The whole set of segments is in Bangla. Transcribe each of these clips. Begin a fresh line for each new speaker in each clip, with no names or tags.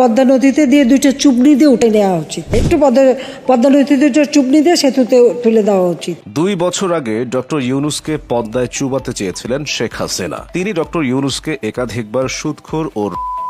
পদ্মা নদীতে দিয়ে দুইটা চুবনি দিয়ে উঠে নেওয়া উচিত। একটু পদ্মা পদ্মা নদীতে দুইটা চুবনি দিয়ে সেতুতে তুলে দেওয়া উচিত।
দুই বছর আগে ডক্টর ইউনুসকে পদ্মায় চুবাতে চেয়েছিলেন শেখ হাসিনা। তিনি ডক্টর ইউনুসকে একাধিকবার সুদখোর ও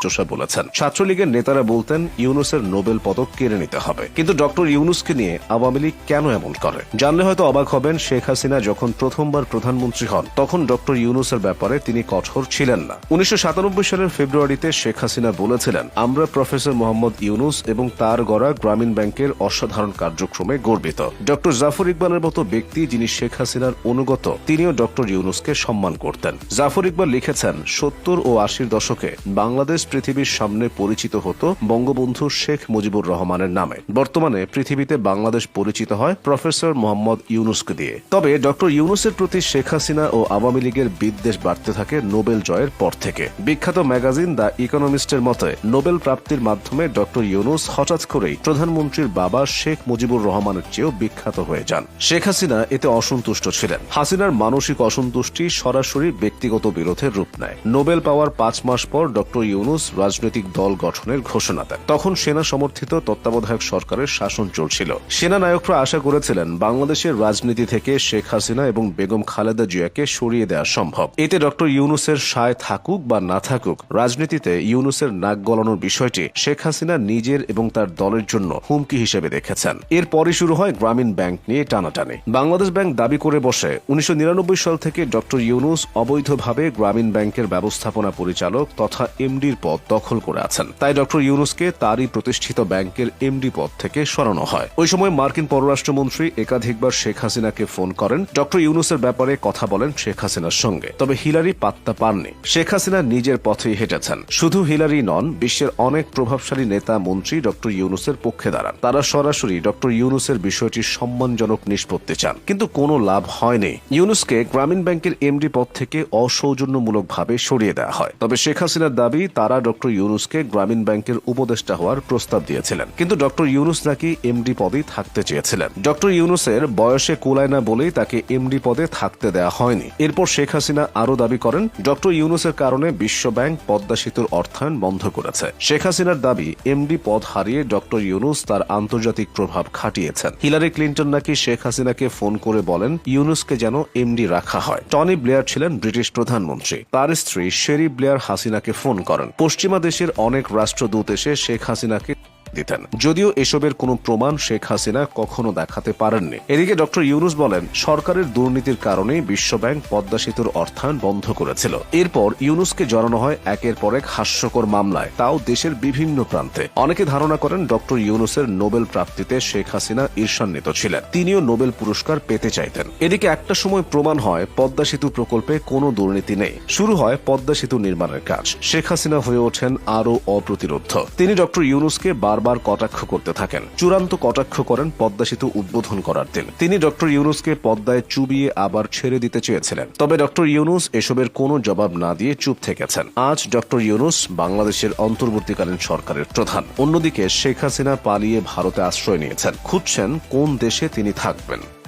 চোষা বলেছেন। ছাত্রলীগের নেতারা বলতেন, ইউনুসের নোবেল পদক কেড়ে নিতে হবে। কিন্তু ডক্টর ইউনুসকে নিয়ে আওয়ামী লীগ কেন এমন করে? জানলে হয়তো অবাক হবেন, শেখ হাসিনা যখন প্রথমবার প্রধানমন্ত্রী হন, তখন ডক্টর ইউনুসের ব্যাপারে তিনি কঠোর ছিলেন না। উনিশশো সাতানব্বই সালের ফেব্রুয়ারিতে শেখ হাসিনা বলেছিলেন, আমরা প্রফেসর মোহাম্মদ ইউনুস এবং তার গড়া গ্রামীণ ব্যাংকের অসাধারণ কার্যক্রমে গর্বিত। ডক্টর জাফর ইকবালের মতো ব্যক্তি যিনি শেখ হাসিনার অনুগত, তিনিও ডক্টর ইউনুসকে সম্মান করতেন। জাফর ইকবাল লিখেছেন, সত্তর ও আশির দশকে বাংলাদেশ পৃথিবীর সামনে পরিচিত হতো বঙ্গবন্ধু শেখ মুজিবুর রহমানের নামে। বর্তমানে পৃথিবীতে বাংলাদেশ পরিচিত হয় প্রফেসর মোহাম্মদ ইউনুসকে দিয়ে। তবে ডক্টর ইউনুসের প্রতি শেখ হাসিনা ও আওয়ামী লীগের বিদ্বেষ বাড়তে থাকে নোবেল জয়ের পর থেকে। বিখ্যাত ম্যাগাজিন দ্য ইকোনমিস্টের মতে, নোবেল প্রাপ্তির মাধ্যমে ডক্টর ইউনুস হঠাৎ করেই প্রধানমন্ত্রীর বাবা শেখ মুজিবুর রহমানের চেয়েও বিখ্যাত হয়ে যান। শেখ হাসিনা এতে অসন্তুষ্ট ছিলেন। হাসিনার মানসিক অসন্তুষ্টি সরাসরি ব্যক্তিগত বিরোধের রূপ নেয়। নোবেল পাওয়ার পাঁচ মাস পর ডক্টর ইউনুস রাজনৈতিক দল গঠনের ঘোষণা দেন। তখন সেনা সমর্থিত তত্ত্বাবধায়ক সরকারের শাসন চলছিল। সেনা নায়করা আশা করেছিলেন বাংলাদেশের রাজনীতি থেকে শেখ হাসিনা এবং বেগম খালেদা জিয়াকে সরিয়ে দেওয়া সম্ভব। এতে ডক্টর ইউনুসের সায় থাকুক বা না থাকুক, রাজনীতিতে ইউনুসের নাক গলানোর বিষয়টি শেখ হাসিনা নিজের এবং তার দলের জন্য হুমকি হিসেবে দেখেছেন। এরপরই শুরু হয় গ্রামীণ ব্যাংক নিয়ে টানাটানি। বাংলাদেশ ব্যাংক দাবি করে বসে, উনিশশো নিরানব্বই সাল থেকে ডক্টর ইউনুস অবৈধভাবে গ্রামীণ ব্যাংকের ব্যবস্থাপনা পরিচালক তথা এমডির পদ দখল করে আছেন। তাই ডক্টর ইউনুসকে তারই প্রতিষ্ঠিত ব্যাংকের এমডি পদ থেকে সরানো হয়। ওই সময় মার্কিন পররাষ্ট্রমন্ত্রী একাধিকবার শেখ হাসিনাকে ফোন করেন। ডক্টর ইউনুসের ব্যাপারে কথা বলেন শেখ হাসিনার সঙ্গে। তবে হিলারি পাত্তা পাননি। শেখ হাসিনা নিজের পথেই হেঁটেছেন। শুধু হিলারি নন, বিশ্বের অনেক প্রভাবশালী নেতা, মন্ত্রী ডক্টর ইউনুসের পক্ষে দাঁড়ান। তারা সরাসরি ডক্টর ইউনুসের বিষয়টি সম্মানজনক নিষ্পত্তি চান। কিন্তু কোনো লাভ হয়নি। ইউনুসকে গ্রামীণ ব্যাংকের এমডি পদ থেকে অসৌজন্যমূলকভাবে সরিয়ে দেওয়া হয়। তবে শেখ হাসিনার দাবি, তারা ডক্টর ইউনুসকে গ্রামীণ ব্যাংকের উপদেষ্টা হওয়ার প্রস্তাব দিয়েছিলেন। কিন্তু ডক্টর ইউনুস নাকি এমডি পদেই থাকতে চেয়েছিলেন। ডক্টর ইউনুসের বয়সে কুলায় না বলেই তাকে এমডি পদে থাকতে দেওয়া হয়নি। এরপর শেখ হাসিনা আরও দাবি করেন, ডক্টর ইউনুসের কারণে বিশ্ব ব্যাংক পদ্মা সেতুর অর্থায়ন বন্ধ করেছে। শেখ হাসিনার দাবি, এমডি পদ হারিয়ে ডক্টর ইউনুস তার আন্তর্জাতিক প্রভাব খাটিয়েছেন। হিলারি ক্লিন্টন নাকি শেখ হাসিনাকে ফোন করে বলেন, ইউনুসকে যেন এমডি রাখা হয়। টনি ব্লেয়ার ছিলেন ব্রিটিশ প্রধানমন্ত্রী। তার স্ত্রী শেরি ব্লেয়ার হাসিনাকে ফোন করেন। পশ্চিমা দেশের অনেক রাষ্ট্রদূত এসে শেখ হাসিনাকে দিতেন। যদিও এসবের কোনো প্রমাণ শেখ হাসিনা কখনো দেখাতে পারেননি। এদিকে ডক্টর ইউনুস বলেন, সরকারের দুর্নীতির কারণেই বিশ্বব্যাংক পদ্মা সেতুর অর্থায়ন বন্ধ করেছিল। এরপর ইউনুসকে জড়ানো হয় একের পর এক হাস্যকর মামলায়। তাও দেশের বিভিন্ন প্রান্তে। অনেকে ধারণা করেন, ডক্টর ইউনুসের নোবেল প্রাপ্তিতে শেখ হাসিনা ঈর্ষান্বিত ছিলেন। তিনিও নোবেল পুরস্কার পেতে চাইতেন। এদিকে একটা সময় প্রমাণ হয়, পদ্মা সেতু প্রকল্পে কোনো দুর্নীতি নেই। শুরু হয় পদ্মা সেতু নির্মাণের কাজ। শেখ হাসিনা হয়ে ওঠেন আরও অপ্রতিরোধ। তিনি ডক্টর ইউনুসকে বারবার কটাক্ষ করতে থাকেন। চূড়ান্ত কটাক্ষ করেন পদ্মা সেতু উদ্বোধন করার দিন। তিনি ডক্টর ইউনুসকে পদ্মায় চুবিয়ে আবার ছেড়ে দিতে চেয়েছিলেন। তবে ডক্টর ইউনুস এসবের কোনো জবাব না দিয়ে চুপ থেকেছেন। আজ ডক্টর ইউনুস বাংলাদেশের অন্তর্বর্তীকালীন সরকারের প্রধান। অন্যদিকে শেখ হাসিনা পালিয়ে ভারতে আশ্রয় নিয়েছেন। খুঁজছেন কোন দেশে তিনি থাকবেন।